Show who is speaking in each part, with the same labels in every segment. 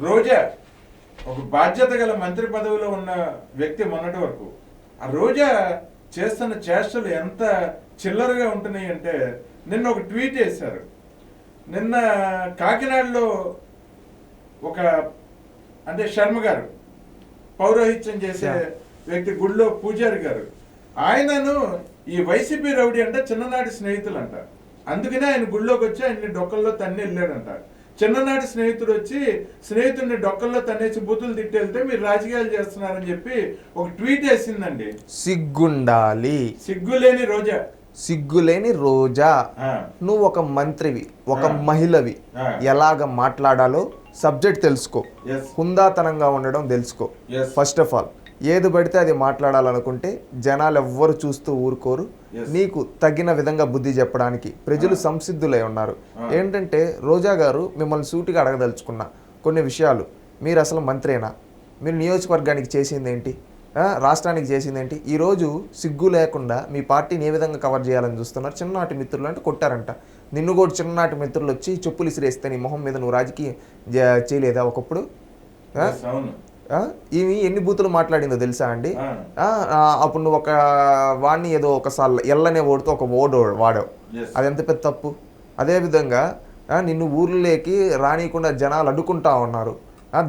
Speaker 1: రోజా ఒక బాధ్యత గల మంత్రి పదవిలో ఉన్న వ్యక్తి మొన్నటి వరకు ఆ రోజా చేస్తున్న చేష్టలు ఎంత చిల్లరగా ఉంటున్నాయి అంటే నిన్న ఒక ట్వీట్ వేశారు. నిన్న కాకినాడలో ఒక అంటే శర్మ గారు పౌరోహిత్యం చేసే వ్యక్తి గుడిలో పూజారి గారు ఆయనను ఈ వైసీపీ రౌడీ అంటే చిన్ననాటి స్నేహితులు అంట అందుకనే ఆయన గుడిలోకి వచ్చి ఆయన్ని డొక్కల్లో తన్ని వెళ్ళాడంట చిన్ననాటి స్నేహితుడు వచ్చి స్నేహితుడిని డొక్కల్లో తన్నేసి బూతులు తిట్టేళ్తే మీరు రాజకీయాలు చేస్తున్నారని చెప్పి ఒక ట్వీట్ వేసిందండి.
Speaker 2: సిగ్గుండాలి.
Speaker 1: సిగ్గులేని రోజా.
Speaker 2: సిగ్గులేని రోజా. నువ్వు ఒక మంత్రివి ఒక. మహిళవి. ఎలాగ మాట్లాడాలో సబ్జెక్ట్ తెలుసుకో. హుందాతనంగా ఉండడం తెలుసుకో. ఫస్ట్ ఆఫ్ ఆల్ ఏది పడితే అది మాట్లాడాలనుకుంటే జనాలు ఎవ్వరు చూస్తూ ఊరుకోరు. నీకు తగిన విధంగా బుద్ధి చెప్పడానికి ప్రజలు
Speaker 1: Ah.
Speaker 2: సంసిద్ధులై ఉన్నారు.
Speaker 1: Ah.
Speaker 2: ఏంటంటే రోజా గారు మిమ్మల్ని సూటిగా అడగదలుచుకున్న. కొన్ని విషయాలు మీరు అసలు మంత్రేనా? మీరు నియోజకవర్గానికి చేసింది ఏంటి రాష్ట్రానికి చేసింది ఏంటి ఈరోజు సిగ్గు లేకుండా మీ పార్టీని ఏ విధంగా కవర్ చేయాలని చూస్తున్నారు? చిన్ననాటి మిత్రులు అంటే కొట్టారంట. నిన్ను కూడా చిన్ననాటి మిత్రులు వచ్చి చెప్పులు ఇసిరేస్తే నీ మొహం మీద నువ్వు రాజకీయం చేయలేదా ఒకప్పుడు? ఈమె ఎన్ని బూతులు మాట్లాడిందో తెలుసా అండి? అప్పుడు నువ్వు ఒక వాడిని ఏదో ఒకసారి ఎల్లనే ఓడుతూ ఒక ఓడు వాడావు. అది ఎంత పెద్ద తప్పు? అదేవిధంగా నిన్ను ఊర్లోకి రానియకుండా జనాలు అడ్డుకుంటా ఉన్నారు.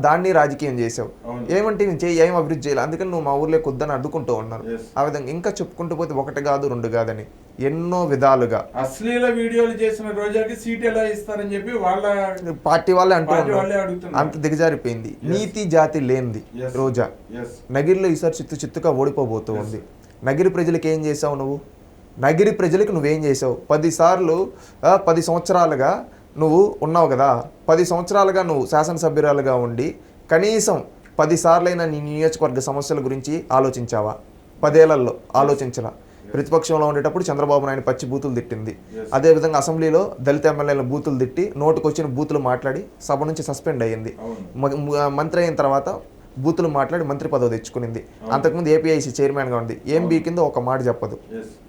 Speaker 2: దాన్ని రాజకీయం చేసావు. ఏమంటే నేను చేయి ఏం అభివృద్ధి చేయాలి. అందుకని నువ్వు మా ఊర్లోకి వద్దని అడ్డుకుంటూ ఉన్నారు. ఆ విధంగా ఇంకా చెప్పుకుంటూ పోతే ఒకటి కాదు రెండు కాదని. ఎన్నో విధాలుగా.
Speaker 1: అశ్లీల వీడియోలు చేసిన రోజాకి సీట్ ఎలా ఇస్తారని చెప్పి వాళ్ళ
Speaker 2: పార్టీ వాళ్ళే అంటూ అంత దిగజారిపోయింది. నీతి జాతి లేనిది. రోజా. నగిరిలో ఈసారి చిత్తు చిత్తుగా ఓడిపోబోతూ ఉంది. నగిరి ప్రజలకు ఏం చేసావు నువ్వు? నగిరి ప్రజలకు నువ్వేం చేసావు పదిసార్లు పది సంవత్సరాలుగా నువ్వు ఉన్నావు కదా. పది సంవత్సరాలుగా నువ్వు శాసనసభ్యురాలుగా ఉండి కనీసం పదిసార్లైనా నీ నియోజకవర్గ సమస్యల గురించి ఆలోచించావా? పదేళ్ళలో ఆలోచించలా? ప్రతిపక్షంలో ఉండేటప్పుడు చంద్రబాబు నాయుడు పచ్చి బూతులు తిట్టింది. అదేవిధంగా అసెంబ్లీలో దళిత ఎమ్మెల్యేల బూతులు తిట్టి నోటుకొచ్చిన బూతులు మాట్లాడి సభ నుంచి సస్పెండ్ అయ్యింది. మంత్రి అయిన తర్వాత బూతులు మాట్లాడి మంత్రి పదవి తెచ్చుకునింది. అంతకుముందు ఏపీఐసి చైర్మన్గా ఉంది. ఏం కింద ఒక మాట చెప్పదు.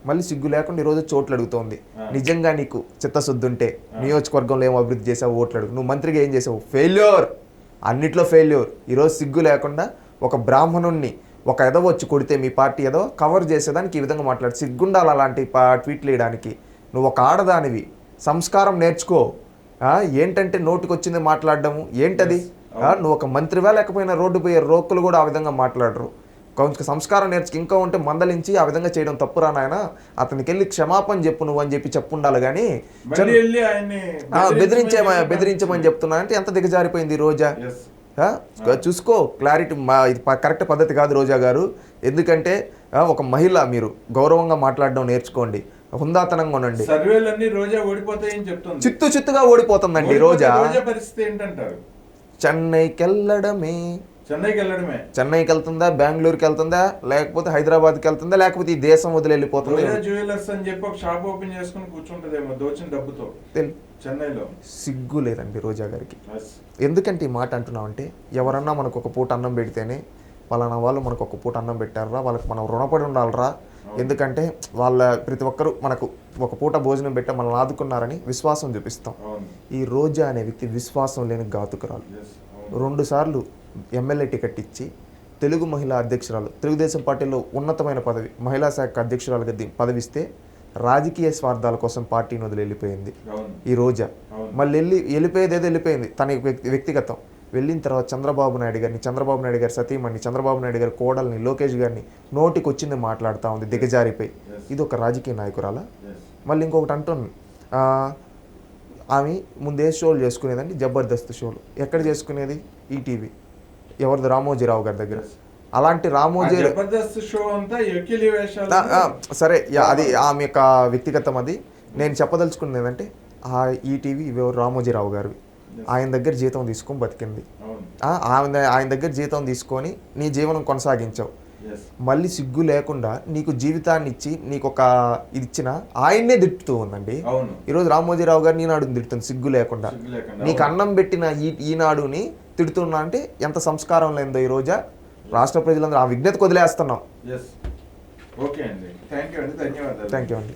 Speaker 2: మళ్ళీ సిగ్గు లేకుండా ఈరోజు చోట్లు అడుగుతోంది. నిజంగా నీకు చిత్తశుద్ధి ఉంటే నియోజకవర్గంలో ఏం అభివృద్ధి చేసావు ఓట్లు అడుగు. నువ్వు మంత్రిగా ఏం చేసావు? ఫెయిల్యూర్ అన్నిట్లో ఫెయిల్యూర్ ఈరోజు సిగ్గు లేకుండా ఒక బ్రాహ్మణుణ్ణి ఒక ఎదవ వచ్చి కొడితే మీ పార్టీ ఏదో కవర్ చేసేదానికి ఈ విధంగా మాట్లాడు. సిగ్గుండాలి అలాంటి ట్వీట్లు వేయడానికి నువ్వు ఒక ఆడదానివి. సంస్కారం నేర్చుకో. ఏంటంటే నోటికి వచ్చింది మాట్లాడడము? ఏంటది? నువ్వు ఒక మంత్రివా లేకపోయినా రోడ్డు పోయే రోక్కులు కూడా ఆ విధంగా మాట్లాడరు. కొంచెం సంస్కారం నేర్చుకు ఇంకా ఉంటే మందలించి ఆ విధంగా చేయడం తప్పురా నాయన? అతనికి వెళ్ళి క్షమాపణ చెప్పు నువ్వు అని చెప్పి చెప్పుండాలి కానీ బెదిరించే బెదిరించమని చెప్తున్నా అంటే ఎంత దిగజారిపోయింది ఈ రోజా? చూసుకో క్లారిటీ మా ఇది కరెక్ట్ పద్ధతి కాదు రోజా గారు. ఎందుకంటే ఒక మహిళ మీరు గౌరవంగా మాట్లాడడం నేర్చుకోండి. హుందాతనంగా ఉండండి.
Speaker 1: సర్వేలన్నీ రోజా ఓడిపోతాయని చెప్తుంది.
Speaker 2: చిత్తు చిత్తుగా ఓడిపోతుందండి
Speaker 1: ఓడిపోతే
Speaker 2: రోజా.
Speaker 1: రోజా పరిస్థితి ఏంటంటారు?
Speaker 2: చెన్నైకి వెళ్ళడమే
Speaker 1: చెన్నైకి వెళ్ళడమే.
Speaker 2: చెన్నైకి వెళ్తుందా బెంగళూరుకి వెళ్తుందా లేకపోతే హైదరాబాద్కి వెళ్తుందా లేకపోతే ఈ దేశం వదిలి వెళ్ళిపోతుందా
Speaker 1: జ్యువెలర్స్ అని చెప్పి ఒక షాప్ ఓపెన్ చేసుకుని కూర్చుంటదేమో దోచిన డబ్బుతో. చెన్నైలో.
Speaker 2: సిగ్గు లేదండి రోజా గారికి. ఎందుకంటే ఈ మాట అంటున్నావు అంటే ఎవరన్నా మనకు ఒక పూట అన్నం పెడితేనే పలానా వాళ్ళు మనకు ఒక పూట అన్నం పెట్టారా వాళ్ళకి మనం రుణపడి ఉండాలరా. ఎందుకంటే వాళ్ళ ప్రతి ఒక్కరూ మనకు ఒక పూట భోజనం పెట్టే మనల్ని ఆదుకున్నారని విశ్వాసం చూపిస్తాం. ఈ రోజా అనే వ్యక్తి విశ్వాసం లేని ఘాతుకురాలు. రెండు సార్లు ఎమ్మెల్యే టికెట్ ఇచ్చి తెలుగు మహిళా అధ్యక్షురాలు తెలుగుదేశం పార్టీలో ఉన్నతమైన పదవి మహిళా శాఖ అధ్యక్షురాలుగా ది- పదవిస్తే రాజకీయ స్వార్థాల కోసం పార్టీని వదిలి వెళ్ళిపోయింది. ఈ రోజా? మళ్ళీ వెళ్ళి వెళ్ళిపోయేది ఏదో వెళ్ళిపోయింది. తన వ్యక్తి వ్యక్తిగతం. వెళ్ళిన తర్వాత చంద్రబాబు నాయుడు గారిని చంద్రబాబు నాయుడు గారి సతీమణి చంద్రబాబు నాయుడు గారి కోడల్ని లోకేష్ గారిని నోటికి వచ్చింది మాట్లాడుతూ ఉంది దిగజారిపోయి. ఇది ఒక రాజకీయ నాయకురాలా? మళ్ళీ ఇంకొకటి అంటుంది. ఆ, ఆమె ముందే షోలు చేసుకునేదండి జబర్దస్త్ షోలు. ఎక్కడ చేసుకునేది? ఈటీవీ. ఎవరిది? రామోజీరావు గారి దగ్గర. అలాంటి రామోజీ సరే అది ఆమె యొక్క వ్యక్తిగతం అది. నేను చెప్పదలుచుకున్నది ఏంటంటే ఆ ఈటీవీ ఇవెవరు రామోజీరావు గారు ఆయన దగ్గర జీతం తీసుకొని బతికింది. ఆయన ఆయన దగ్గర జీతం తీసుకొని నీ జీవనం కొనసాగించావు. మళ్ళీ సిగ్గు లేకుండా నీకు జీవితాన్ని ఇచ్చి నీకు ఒక ఇది ఇచ్చిన ఆయన్నే తిట్టుతూ ఉందండి. ఈరోజు రామోజీరావు గారు తిడుతుంది సిగ్గు లేకుండా.
Speaker 1: సిగ్గు లేకుండా
Speaker 2: నీకు అన్నం పెట్టిన ఈ ఈనాడుని తిడుతున్నా అంటే ఎంత సంస్కారం లేదో ఈ రోజా? రాష్ట్ర ప్రజలందరూ ఆ విజ్ఞతకు వదిలేస్తున్నాం
Speaker 1: ఓకే అండి. థ్యాంక్ యూ అండి. ధన్యవాదాలు.
Speaker 2: థ్యాంక్ యూ అండి.